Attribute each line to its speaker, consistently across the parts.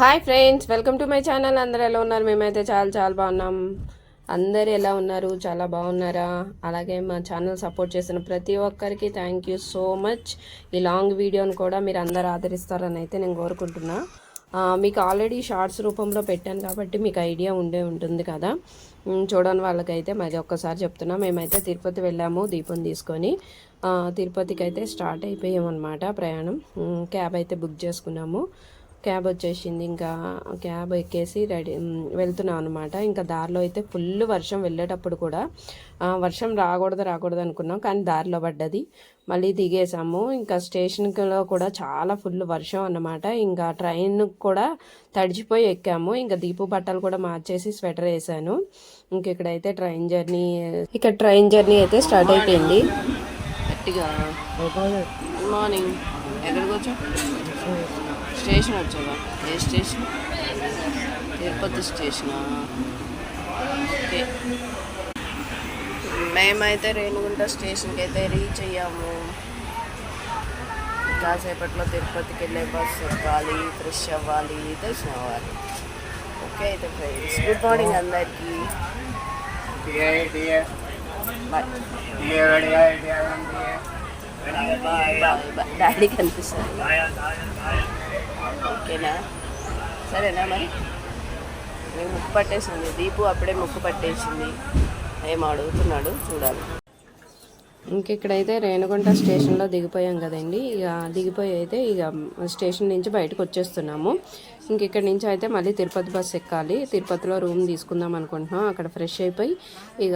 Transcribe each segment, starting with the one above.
Speaker 1: Hi friends welcome to my channel అందరు ఎలా ఉన్నారు? మేమైతే చాలా చాలా బాగున్నాం. అందరు ఎలా ఉన్నారు? చాలా బాగున్నారా? అలాగే మా ఛానల్ సపోర్ట్ చేసిన ప్రతి ఒక్కరికి థ్యాంక్ యూ సో మచ్ ఈ లాంగ్ వీడియోని కూడా మీరు అందరు ఆదరిస్తారని అయితే నేను కోరుకుంటున్నా. మీకు ఆల్రెడీ షార్ట్స్ రూపంలో పెట్టాను కాబట్టి మీకు ఐడియా ఉండే ఉంటుంది కదా. చూడని వాళ్ళకైతే మరి ఒక్కసారి చెప్తున్నా. మేమైతే తిరుపతి వెళ్ళాము దీపం తీసుకొని. తిరుపతికి అయితే స్టార్ట్ అయిపోయామన్నమాట ప్రయాణం. క్యాబ్ అయితే బుక్ చేసుకున్నాము. క్యాబ్ వచ్చేసింది. ఇంకా క్యాబ్ ఎక్కేసి రెడీ వెళ్తున్నాం అనమాట ఇంకా దారిలో అయితే ఫుల్ వర్షం వెళ్ళేటప్పుడు కూడా వర్షం రాకూడదు రాకూడదు అనుకున్నాం కానీ దారిలో పడ్డది. మళ్ళీ దిగేసాము. ఇంకా స్టేషన్లో కూడా చాలా ఫుల్ వర్షం అన్నమాట. ఇంకా ట్రైన్ కూడా తడిచిపోయి ఎక్కాము. ఇంకా దీపు బట్టలు కూడా మార్చేసి స్వెటర్ వేసాను. ఇంక ఇక్కడైతే ట్రైన్ జర్నీ ఇక్కడ ట్రైన్ జర్నీ అయితే స్టార్ట్ అయిపోయింది. గట్టిగా. మార్నింగ్ ఎక్కడికి వచ్చావు స్టేషన్ వచ్చావా ఏ స్టేషన్? తిరుపతి స్టేషనా? ఓకే. మేమైతే రేణుగుంట స్టేషన్కి అయితే రీచ్ అయ్యాము. కాసేపట్లో తిరుపతికి వెళ్ళే బస్సు ఎక్కాలి ఫ్రెష్ అవ్వాలి దర్శనం అవ్వాలి. ఓకే అయితే ఫ్రెండ్స్ గుడ్ మార్నింగ్ అందరికీ. బాయ్ డాడీ కనిపిస్తుంది ఓకేనా సరేనా మరి మేము ముక్కు పట్టేసింది దీపు అప్పుడే ముక్కు పట్టేసింది ఏం అడుగుతున్నాడు చూడాలి ఇంకెక్కడైతే రేణుగుంట స్టేషన్లో దిగిపోయాం కదండి. ఇక దిగిపోయి అయితే ఇక స్టేషన్ నుంచి బయటకు వచ్చేస్తున్నాము. ఇంక ఇక్కడ నుంచి అయితే మళ్ళీ తిరుపతి బస్ ఎక్కాలి. తిరుపతిలో రూమ్ తీసుకుందాం అనుకుంటున్నాం. అక్కడ ఫ్రెష్ అయిపోయి ఇక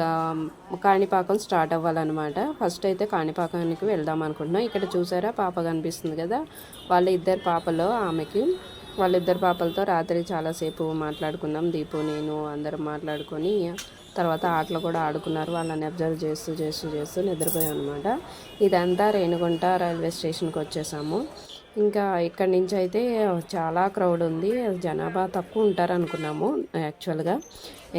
Speaker 1: కాణిపాకం స్టార్ట్ అవ్వాలన్నమాట. ఫస్ట్ అయితే కాణిపాకానికి వెళ్దాం అనుకుంటున్నాం. ఇక్కడ చూసారా పాప కనిపిస్తుంది కదా? వాళ్ళ ఇద్దరు పాపలో ఆమెకి. వాళ్ళిద్దరు పాపలతో రాత్రి చాలాసేపు మాట్లాడుకున్నాం దీపు నేను అందరం మాట్లాడుకొని తర్వాత ఆటలు కూడా ఆడుకున్నారు. వాళ్ళని అబ్జర్వ్ చేస్తూ చేస్తూ చేస్తూ నిద్రపోయాం అనమాట ఇదంతా రేణుగుంట రైల్వే స్టేషన్కి వచ్చేసాము. ఇంకా ఇక్కడి నుంచి అయితే చాలా క్రౌడ్ ఉంది. జనాభా తక్కువ ఉంటారు అనుకున్నాము యాక్చువల్గా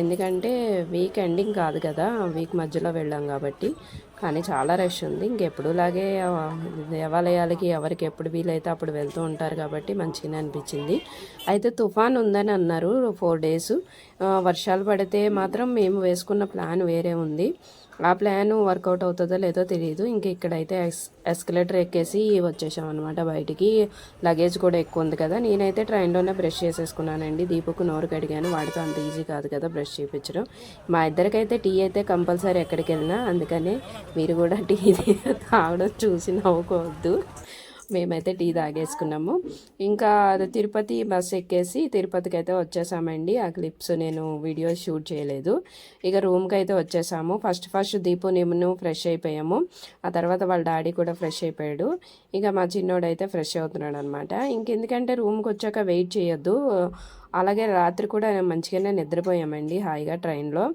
Speaker 1: ఎందుకంటే వీక్ ఎండింగ్ కాదు కదా వీక్ మధ్యలో వెళ్ళాం కాబట్టి. కానీ చాలా రష్ ఉంది. ఇంకెప్పుడులాగే దేవాలయాలకి ఎవరికి ఎప్పుడు వీలైతే అప్పుడు వెళ్తూ ఉంటారు కాబట్టి మంచిగానే అనిపించింది. అయితే తుఫాన్ ఉందని అన్నారు ఫోర్ డేస్. వర్షాలు పడితే మాత్రం మేము వేసుకున్న ప్లాన్ వేరే ఉంది. ఆ ప్లాన్ వర్కౌట్ అవుతుందో లేదో తెలియదు ఇంక ఇక్కడైతే ఎస్ ఎస్కలేటర్ ఎక్కేసి వచ్చేసాం అనమాట బయటికి. లగేజ్ కూడా ఎక్కువ ఉంది కదా. నేనైతే ట్రైన్లోనే బ్రష్ చేసేసుకున్నానండి. దీపుకు నోరు కడిగాను. వాడితో అంత ఈజీ కాదు కదా బ్రష్. చేయించడం మా ఇద్దరికైతే టీ అయితే కంపల్సరీ ఎక్కడికి వెళ్ళినా అందుకనే మీరు కూడా టీ తాగడం చూసి నవ్వుకోవద్దు. మేమైతే టీ తాగేసుకున్నాము. ఇంకా అది తిరుపతి బస్ ఎక్కేసి తిరుపతికి అయితే వచ్చేసామండి. ఆ క్లిప్స్ నేను వీడియో షూట్ చేయలేదు. ఇక రూమ్కి అయితే వచ్చేసాము. ఫస్ట్ ఫస్ట్ దీపు నేను ఫ్రెష్ అయిపోయాము. ఆ తర్వాత వాళ్ళ డాడీ కూడా ఫ్రెష్ అయిపోయాడు. ఇక మా చిన్నోడు అయితే ఫ్రెష్ అవుతున్నాడు అనమాట ఇంకెందుకంటే రూమ్కి వచ్చాక వెయిట్ చేయొద్దు. అలాగే రాత్రి కూడా మంచిగానే నిద్రపోయామండి హాయిగా ట్రైన్లో.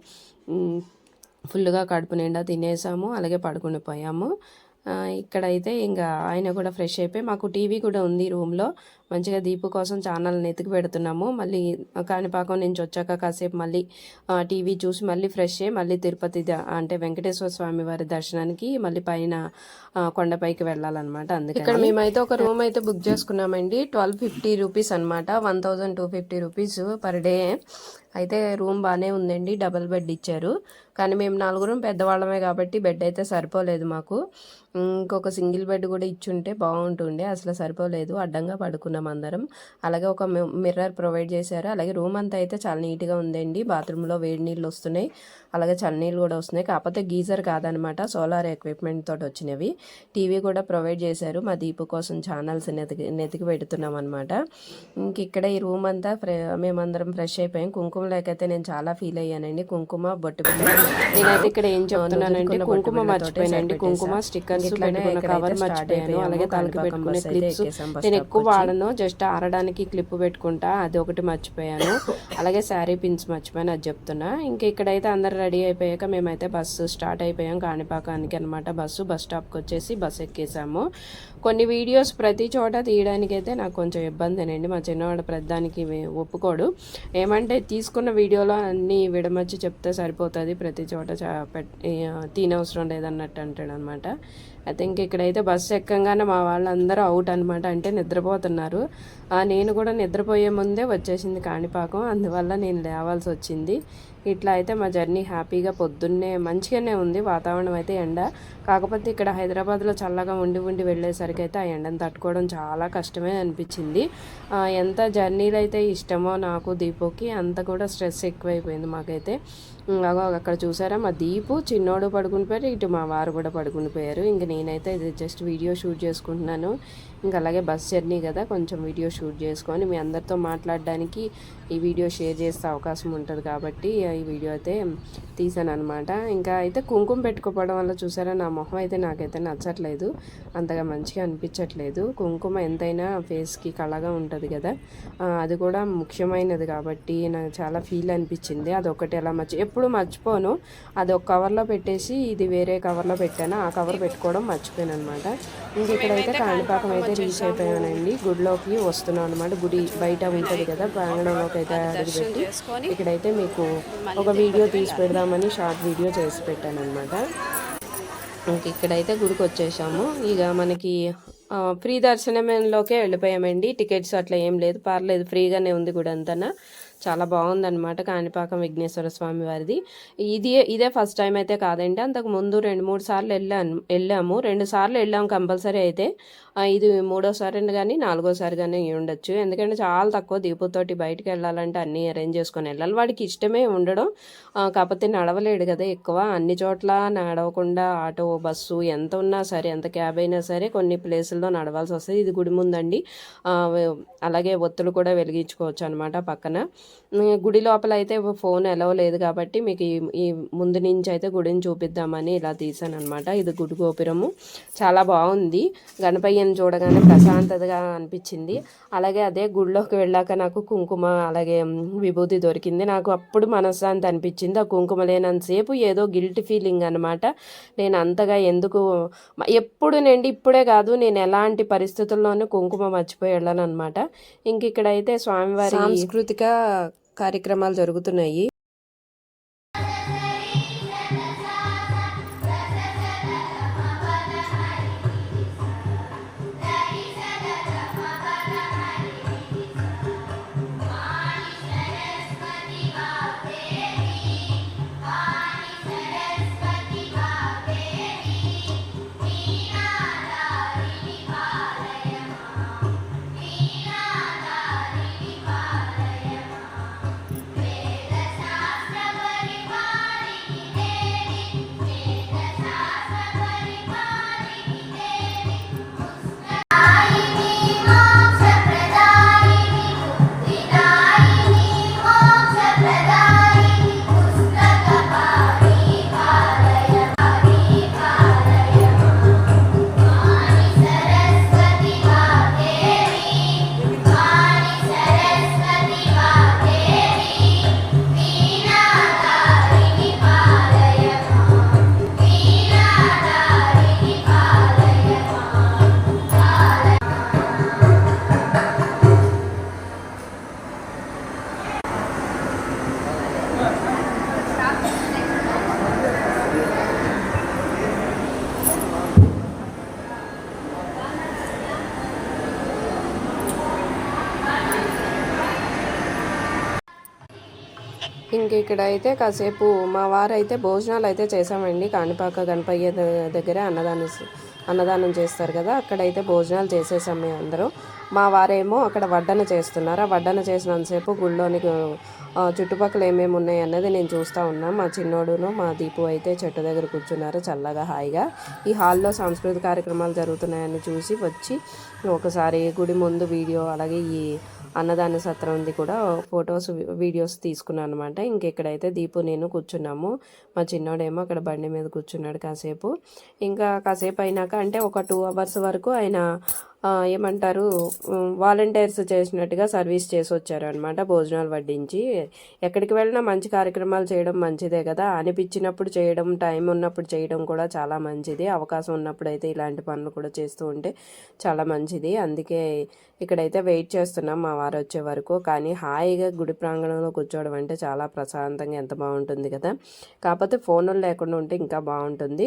Speaker 1: ఫుల్గా కడుపు నిండా తినేసాము. అలాగే పడుకుని పోయాము. ఇక్కడైతే ఇంకా ఆయన కూడా ఫ్రెష్ అయిపోయి మాకు టీవీ కూడా ఉంది రూమ్లో. మంచిగా దీపు కోసం ఛానల్ని ఎతికి పెడుతున్నాము. మళ్ళీ కాణిపాకం నుంచి వచ్చాక కాసేపు మళ్ళీ టీవీ చూసి మళ్ళీ ఫ్రెష్ అయ్యి మళ్ళీ తిరుపతి అంటే వెంకటేశ్వర స్వామి వారి దర్శనానికి మళ్ళీ పైన కొండపైకి వెళ్ళాలన్నమాట అందుకే ఇక్కడ మేమైతే ఒక రూమ్ అయితే బుక్ చేసుకున్నామండి. ట్వెల్వ్ ఫిఫ్టీ రూపీస్ అనమాట one thousand two fifty rupees per day అయితే రూమ్ బాగానే ఉందండి. డబుల్ బెడ్ ఇచ్చారు. కానీ మేము నలుగురం పెద్దవాళ్ళమే కాబట్టి బెడ్ అయితే సరిపోలేదు మాకు. ఇంకొక సింగిల్ బెడ్ కూడా ఇచ్చుంటే బాగుంటుండే. అసలు సరిపోలేదు. అడ్డంగా పడుకున్నాం. అందరం. అలాగే ఒక మిర్రర్ ప్రొవైడ్ చేశారు. అలాగే రూమ్ అంతా అయితే చాలా నీట్గా ఉందండి. బాత్రూంలో వేడి నీళ్ళు వస్తున్నాయి. అలాగే చల్లనీళ్ళు కూడా వస్తున్నాయి. కాకపోతే గీజర్ కాదనమాట. సోలార్ ఎక్విప్మెంట్ తోటి వచ్చినవి. టీవీ కూడా ప్రొవైడ్ చేశారు. మా దీపు కోసం ఛానల్స్ నెతికి నెతికి పెడుతున్నాం అనమాట ఇంక ఇక్కడ ఈ రూమ్ అంతా మేమందరం ఫ్రెష్ అయిపోయాం. కుంకుమ లేకైతే నేను చాలా ఫీల్ అయ్యానండి. కుంకుమ బొట్టు నేనైతే ఇక్కడ ఏం చెప్తున్నానంటే కుంకుమ మర్చిపోయానండి. కుంకుమ స్టిక్కర్స్ కవర్ మర్చిపోయాను. అలాగే తలకి పెట్టుకునే క్లిప్స్ నేను ఎక్కువ వాడను. జస్ట్ ఆరడానికి క్లిప్ పెట్టుకుంటా అది ఒకటి మర్చిపోయాను. అలాగే శారీ పిన్స్ మర్చిపోయాను అది చెప్తున్నా. ఇంక ఇక్కడైతే అందరు రెడీ అయిపోయాక మేమైతే బస్సు స్టార్ట్ అయిపోయాం కాణిపాకానికి అనమాట బస్సు బస్ స్టాప్కి వచ్చేసి బస్ ఎక్కేసాము. కొన్ని వీడియోస్ ప్రతి చోట తీయడానికి అయితే నాకు కొంచెం ఇబ్బందేనండి. మా చిన్నవాడు ప్రతిదానికి ఒప్పుకోడు. ఏమంటే తీసుకున్న వీడియోలో అన్నీ విడమర్చి చెప్తే సరిపోతుంది ప్రతి చోట చా తీనవసరం లేదన్నట్టు అంటాడు అనమాట అయితే థింక్ ఇక్కడైతే బస్సు ఎక్కంగానే మా వాళ్ళందరూ అవుట్ అనమాట. అంటే నిద్రపోతున్నారు. నేను కూడా నిద్రపోయే ముందే వచ్చేసింది కాణిపాకం. అందువల్ల నేను లేవాల్సి వచ్చింది. ఇట్లా అయితే మా జర్నీ హ్యాపీగా పొద్దున్నే మంచిగానే ఉంది వాతావరణం అయితే ఎండ. కాకపోతే ఇక్కడ హైదరాబాద్లో చల్లగా ఉండి ఉండి వెళ్ళేసరికి అయితే ఆ ఎండను తట్టుకోవడం చాలా కష్టమే అనిపించింది. ఎంత జర్నీలు అయితే ఇష్టమో నాకు దీపుకి అంత కూడా స్ట్రెస్ ఎక్కువైపోయింది మాకైతే. అక్కడ చూసారా? మా దీపు చిన్నోడు పడుకుని పోయారు ఇటు మా వారు కూడా పడుకుని పోయారు. ఇంక నేనైతే ఇది జస్ట్ వీడియో షూట్ చేసుకుంటున్నాను. ఇంకా అలాగే బస్ జర్నీ కదా కొంచెం వీడియో షూట్ చేసుకొని మీ అందరితో మాట్లాడడానికి ఈ వీడియో షేర్ చేసే అవకాశం ఉంటుంది కాబట్టి ఈ వీడియో అయితే తీసాను అనమాట ఇంకా అయితే కుంకుమ పెట్టుకోవడం వల్ల చూసారా నా మొహం అయితే నాకైతే నచ్చట్లేదు అంతగా మంచిగా అనిపించట్లేదు. కుంకుమ ఎంతైనా ఫేస్కి కళగా ఉంటుంది కదా అది కూడా ముఖ్యమైనది కాబట్టి నాకు చాలా ఫీల్ అనిపించింది. అదొకటి అలా మర్చి ఎప్పుడు మర్చిపోను అది ఒక కవర్లో పెట్టేసి ఇది వేరే కవర్లో పెట్టాను ఆ కవర్ పెట్టుకోవడం మర్చిపోయాను అనమాట ఇంక ఇక్కడైతే కాణిపాకం అయితే రీచ్ అయిపోయానండి. గుడిలోకి వస్తున్నాం అనమాట గుడి బయట ఉంటుంది కదా ప్రాంగణంలోకి అయితే అడుగుపెట్టి ఇక్కడైతే మీకు ఒక వీడియో తీసి పెడదామని షార్ట్ వీడియో చేసి పెట్టాను అనమాట ఇంక ఇక్కడైతే గుడికి వచ్చేసాము. ఇక మనకి ఫ్రీ దర్శనంలోకే వెళ్ళిపోయామండి. టికెట్స్ అట్లా ఏం లేదు. పర్లేదు ఫ్రీగానే ఉంది గుడి అంతా చాలా బాగుందన్నమాట కాణిపాకం విఘ్నేశ్వర స్వామి వారిది. ఇది ఇదే ఫస్ట్ టైం అయితే కాదండి. అంతకు ముందు రెండు మూడు సార్లు వెళ్ళాను వెళ్ళాము. రెండు సార్లు వెళ్ళాము కంపల్సరీ అయితే. ఇది మూడోసారి కానీ నాలుగోసారి కానీ ఉండొచ్చు. ఎందుకంటే చాలా తక్కువ దీపుతోటి బయటకు వెళ్ళాలంటే అన్నీ అరేంజ్ చేసుకొని వెళ్ళాలి. వాడికి ఇష్టమే ఉండడం. కాకపోతే నడవలేడు కదా ఎక్కువ. అన్ని చోట్ల నడవకుండా ఆటో బస్సు ఎంత ఉన్నా సరే ఎంత క్యాబ్ అయినా సరే కొన్ని ప్లేసుల్లో నడవాల్సి వస్తుంది. ఇది గుడి ముందండి. అలాగే ఒత్తులు కూడా వెలిగించుకోవచ్చు అనమాట పక్కన. గుడి లోపల అయితే ఫోన్ ఎలవ్ లేదు కాబట్టి మీకు ఈ ముందు నుంచి అయితే గుడిని చూపిద్దామని ఇలా తీసాను అనమాట ఇది గుడి గోపురము. చాలా బాగుంది. గణపయ్య గణపయ్యని చూడగానే ప్రశాంతతగా అనిపించింది. అలాగే అదే గుడిలోకి వెళ్ళాక నాకు కుంకుమ అలాగే విభూతి దొరికింది. నాకు అప్పుడు మనశ్శాంతి అనిపించింది. ఆ కుంకుమ లేనంతసేపు ఏదో గిల్ట్ ఫీలింగ్ అనమాట నేను అంతగా ఎందుకు ఎప్పుడు నుండి ఇప్పుడే కాదు నేను ఎలాంటి పరిస్థితుల్లోనూ కుంకుమ మర్చిపోయి వెళ్ళాను అనమాట ఇంక ఇక్కడైతే స్వామివారి సాంస్కృతిక కార్యక్రమాలు జరుగుతున్నాయి. ఇంక ఇక్కడ అయితే కాసేపు మా వారు అయితే భోజనాలు అయితే చేసామండి కాణిపాక గణపయ్య దగ్గర అన్నదానం అన్నదానం చేస్తారు కదా అక్కడైతే భోజనాలు చేసేసాం మేము అందరూ. మా వారేమో అక్కడ వడ్డన చేస్తున్నారు. ఆ వడ్డన చేసినంతసేపు గుళ్ళోనికి చుట్టుపక్కల ఏమేమి ఉన్నాయి అన్నది నేను చూస్తూ ఉన్నా. మా చిన్నోడును మా దీపు అయితే చెట్టు దగ్గర కూర్చున్నారు చల్లగా హాయిగా. ఈ హాల్లో సాంస్కృతిక కార్యక్రమాలు జరుగుతున్నాయని చూసి వచ్చి ఒకసారి గుడి ముందు వీడియో అలాగే ఈ అన్నదాన సత్రంది కూడా. ఫొటోస్ వీడియోస్ తీసుకున్నాను అనమాట ఇంకెక్కడైతే దీపు నేను కూర్చున్నాము మా చిన్నోడేమో అక్కడ బండి మీద కూర్చున్నాడు కాసేపు. ఇంకా కాసేపు అయినాక అంటే ఒక టూ అవర్స్ వరకు ఆయన ఏమంటారు వాలంటీర్స్ చేసినట్టుగా సర్వీస్ చేసి వచ్చారు అనమాట భోజనాలు వడ్డించి. ఎక్కడికి వెళ్ళినా మంచి కార్యక్రమాలు చేయడం మంచిదే కదా. అనిపించినప్పుడు చేయడం టైం ఉన్నప్పుడు చేయడం కూడా చాలా మంచిది. అవకాశం ఉన్నప్పుడు అయితే ఇలాంటి పనులు కూడా చేస్తూ ఉంటే చాలా మంచిది. అందుకే ఇక్కడైతే వెయిట్ చేస్తున్నాం మా వారు వచ్చే వరకు. కానీ హాయిగా గుడి ప్రాంగణంలో కూర్చోవడం అంటే చాలా ప్రశాంతంగా ఎంత బాగుంటుంది కదా. కాకపోతే ఫోన్లు లేకుండా ఉంటే ఇంకా బాగుంటుంది.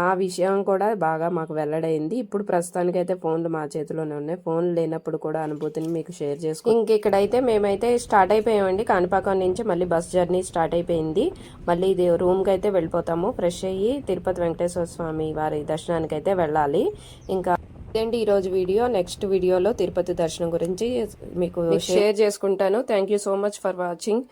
Speaker 1: ఆ విషయం కూడా బాగా మాకు వెల్లడైంది. ఇప్పుడు ప్రస్తుతానికైతే ఫోన్లు మా చేతిలోనే ఉన్నాయి. ఫోన్ లేనప్పుడు కూడా అనుభూతిని మీకు షేర్ చేసుకో ఇంక ఇక్కడైతే మేమైతే స్టార్ట్ అయిపోయామండి. కాణిపాకం నుంచి మళ్ళీ బస్ జర్నీ స్టార్ట్ అయిపోయింది. మళ్ళీ ఇది రూమ్కి అయితే వెళ్ళిపోతాము. ఫ్రెష్ అయ్యి తిరుపతి వెంకటేశ్వర స్వామి వారి దర్శనానికి అయితే వెళ్ళాలి. ఇంకా ఇదేంటి ఈరోజు వీడియో? నెక్స్ట్ వీడియోలో తిరుపతి దర్శనం గురించి మీకు షేర్ చేసుకుంటాను. Thank you so much for watching